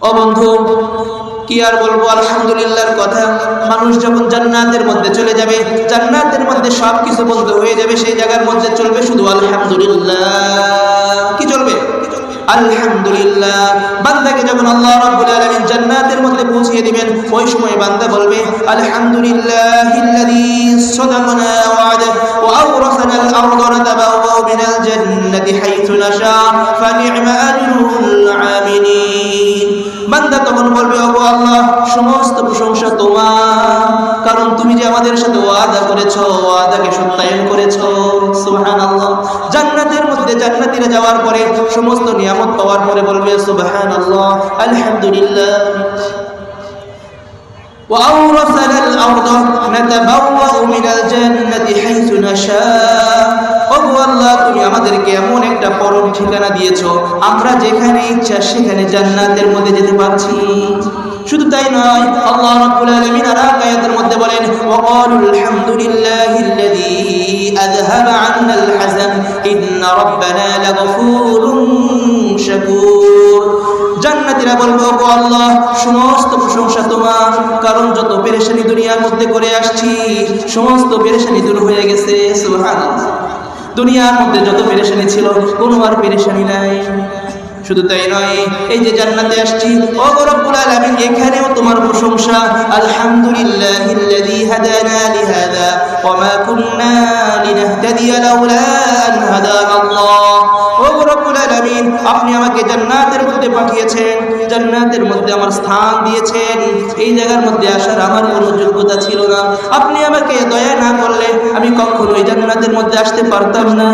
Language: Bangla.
ও বন্ধু, কি আর বলব? আলহামদুলিল্লাহর কথা। মানুষ যখন জান্নাতের মধ্যে চলে যাবে, জান্নাতের মধ্যে সব কিছু বন্ধ হয়ে যাবে, সেই জায়গার মধ্যে চলবে শুধু আলহামদুলিল্লাহ। কি চলবে? আলহামদুলিল্লাহ। বান্দাকে যখন আল্লাহ রাব্বুল আলামিন জান্নাতের মধ্যে পৌঁছিয়ে দিবেন, ওই সময় বান্দা বলবে, আলহামদুলিল্লাহিল্লাযী সাদাকানা ওয়া'দা ওয়া আওরাসানা আল-আরদ নাতাবাওয়া মিনাল জান্নাতি হাইথু নাশা ফানি'মা আজরুল আমিলিন বান্দা তখন বলবে অব আল্লাহ, সমস্ত প্রশংসা তোমার। কারণ তুমি যে আমাদের সাথে ওয়াদা করেছ, ওয়াদাকে সত্যায়ন করেছ করেছ সুবহানাল্লাহ। জান্নাতের মধ্যে জান্নাতিরা যাওয়ার পরে সমস্ত নিয়ামত পাওয়ার পরে বলবে, সুবহানাল্লাহ, আলহামদুলিল্লাহ। ওয়া আওরাসাল আল আরদ নাতাবাওয়া দিয়েছ আমরা যেখানে ইচ্ছা সেখানে জান্নাতের মধ্যে যেতে পারছি। শুধু তাই নয়, আল্লাহ রাব্বুল আলামিন আর আয়াতের মধ্যে বলেন ওয়াকালুল হামদুলিল্লাহিল্লাযী আযহাবা আন্নাল হাযান ইন্না রাব্বানা লাগফুরুন শাকুর। জান্নাতীরা বলব, ওগো আল্লাহ, সমস্ত প্রশংসা তোমার, কারণ যত পেরেশানি দুনিয়ার মধ্যে করে আসছি, সমস্ত পেরেশানি দূর হয়ে গেছে। সুবহানাল্লাহ। দুনিয়ার মধ্যে যত পেরেশানি ছিল, কোনো আর পেরেশানি নাই। শুধু তাই নয়, এই যে জান্নাতে আসছি ও রব্বুল আলামিন, এখানেও তোমার প্রশংসা আল্লাহ। ও আপনি আমাকে জান্নাতের মধ্যে পাঠিয়েছেন। জান্নাতের মধ্যে আমার স্থান দিয়েছেন। এই জায়গার মধ্যে আসার আমার কোনো যোগ্যতা ছিল না। আপনি আমাকে দয়া না করলে আমি কখনো এই জান্নাতের মধ্যে আসতে পারতাম না।